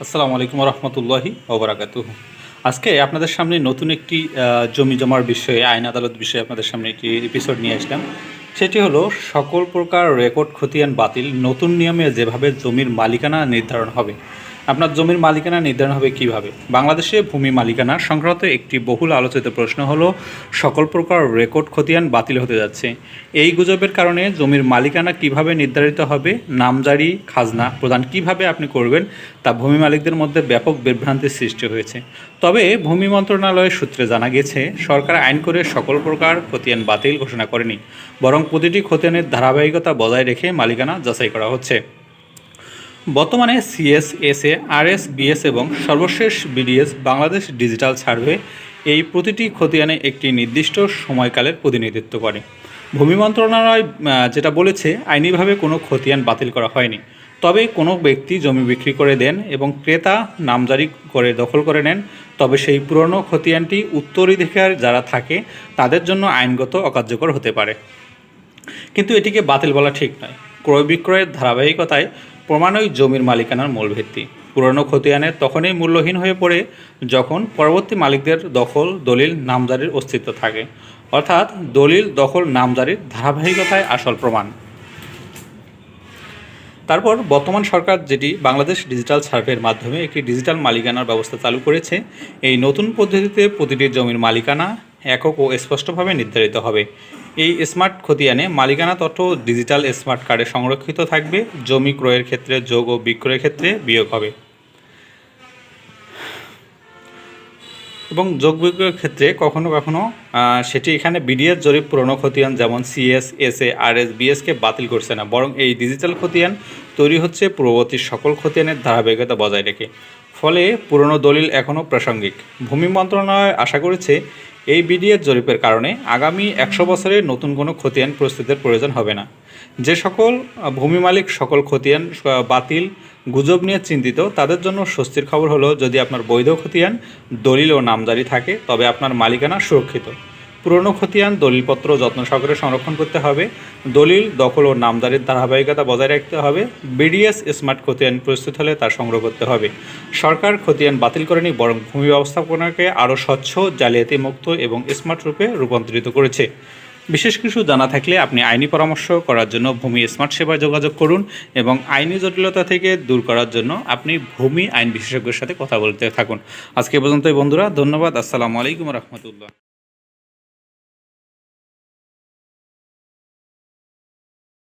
আসসালামু আলাইকুম রহমতুল্লাহি ওবরাকাত আজকে আপনাদের সামনে নতুন একটি জমি জমার বিষয়ে, আইন আদালত বিষয়ে আপনাদের সামনে একটি এপিসোড নিয়ে আসলাম। সেটি হলো, সকল প্রকার রেকর্ড খতিয়ান বাতিল নতুন নিয়মে যেভাবে জমির মালিকানা নির্ধারণ হবে। আপনার জমির মালিকানা নির্ধারণ হবে কীভাবে? বাংলাদেশে ভূমি মালিকানা সংক্রান্ত একটি বহুল আলোচিত প্রশ্ন হলো, সকল প্রকার রেকর্ড খতিয়ান বাতিল হতে যাচ্ছে। এই গুজবের কারণে জমির মালিকানা কীভাবে নির্ধারিত হবে, নামজারি, খাজনা প্রদান কীভাবে আপনি করবেন, তা ভূমি মালিকদের মধ্যে ব্যাপক বিভ্রান্তির সৃষ্টি হয়েছে। তবে ভূমি মন্ত্রণালয়ের সূত্রে জানা গেছে, সরকার আইন করে সকল প্রকার খতিয়ান বাতিল ঘোষণা করেনি, বরং প্রতিটি খতিয়ানের ধারাবাহিকতা বজায় রেখে মালিকানা যাচাই করা হচ্ছে। বর্তমানে সিএস এসএ আরএস বিএস এবং সর্বশেষ বিডিএস বাংলাদেশ ডিজিটাল সার্ভে এই প্রতিটি খতিয়ানে একটি নির্দিষ্ট সময়কালের প্রতিনিধিত্ব করে। ভূমি মন্ত্রণালয় যেটা বলেছে, আইনিভাবে কোনো খতিয়ান বাতিল করা হয়নি। তবে কোনো ব্যক্তি জমি বিক্রি করে দেন এবং ক্রেতা নামজারি করে দখল করে নেন, তবে সেই পুরনো খতিয়ানটি উত্তরাধিকার যারা থাকে, তাদের জন্য আইনগত অকার্যকর হতে পারে। কিন্তু এটিকে বাতিল বলা ঠিক নয়। ক্রয় বিক্রয়ের ধারাবাহিকতায় প্রমাণই জমির মালিকানার মূল ভিত্তি। পুরনো খতিয়ানে তখনই মূল্যহীন হয়ে পড়ে যখন পরবর্তী মালিকদের দখল দলিল নামজারির অস্তিত্ব থাকে। অর্থাৎ দলিল দখল নামজারির ধারাবাহিকতায় আসল প্রমাণ। তারপর বর্তমান সরকার যেটি বাংলাদেশ ডিজিটাল সার্ভের মাধ্যমে একটি ডিজিটাল মালিকানার ব্যবস্থা চালু করেছে, এই নতুন পদ্ধতিতে প্রতিটি জমির মালিকানা একক ও স্পষ্টভাবে নির্ধারিত হবে। এই স্মার্ট খতিয়ানে মালিকানা তথ্য ডিজিটাল স্মার্ট কার্ডে সংরক্ষিত থাকবে, জমি ক্রয়ের ক্ষেত্রে যোগ ও বিক্রয়ের ক্ষেত্রে বিয়োগ হবে। এবং যোগ বিক্রয়ের ক্ষেত্রে কখনো কখনো সেটি এখানে বিডিএস জরিপ পুরনো খতিয়ান যেমন CS S A R S BSK বাতিল করছে না, বরং এই ডিজিটাল খতিয়ান তৈরি হচ্ছে পূর্ববর্তী সকল খতিয়ানের ধারাবাহিকতা বজায় রেখে। ফলে পুরনো দলিল এখনও প্রাসঙ্গিক। ভূমি মন্ত্রণালয় আশা করেছে এই বিডিএস জরিপের কারণে আগামী একশো বছরে নতুন কোনো খতিয়ান প্রস্তুতের প্রয়োজন হবে না। যে সকল ভূমি মালিক সকল খতিয়ান বাতিল, গুজব নিয়ে চিন্তিত, তাদের জন্য স্বস্তির খবর হলো, যদি আপনার বৈধ খতিয়ান, দলিল ও নামজারি থাকে, তবে আপনার মালিকানা সুরক্ষিত। পুরনো খতিয়ান, দলিলপত্র, যত্ন সহকারে সংরক্ষণ করতে হবে। দলিল, দখল ও নামজারির ধারাবাহিকতা বজায় রাখতে হবে। বিডিএস স্মার্ট খতিয়ান প্রস্তুত হলে তা সংগ্রহ করতে হবে। সরকার খতিয়ান বাতিল করেনি, বরং ভূমি ব্যবস্থাপনাকে আরও স্বচ্ছ জালিয়াতি মুক্ত এবং স্মার্ট রূপে রূপান্তরিত করেছে। বিশেষ কিছু জানা থাকলে আপনি আইনি পরামর্শ করার জন্য ভূমি স্মার্ট সেবায় যোগাযোগ করুন এবং আইনি জটিলতা থেকে দূর করার জন্য আপনি ভূমি আইন বিশেষজ্ঞের সাথে কথা বলতে থাকুন। আজকে এ পর্যন্তই বন্ধুরা, ধন্যবাদ। আসসালামু আলাইকুম রহমতুল্লাহ।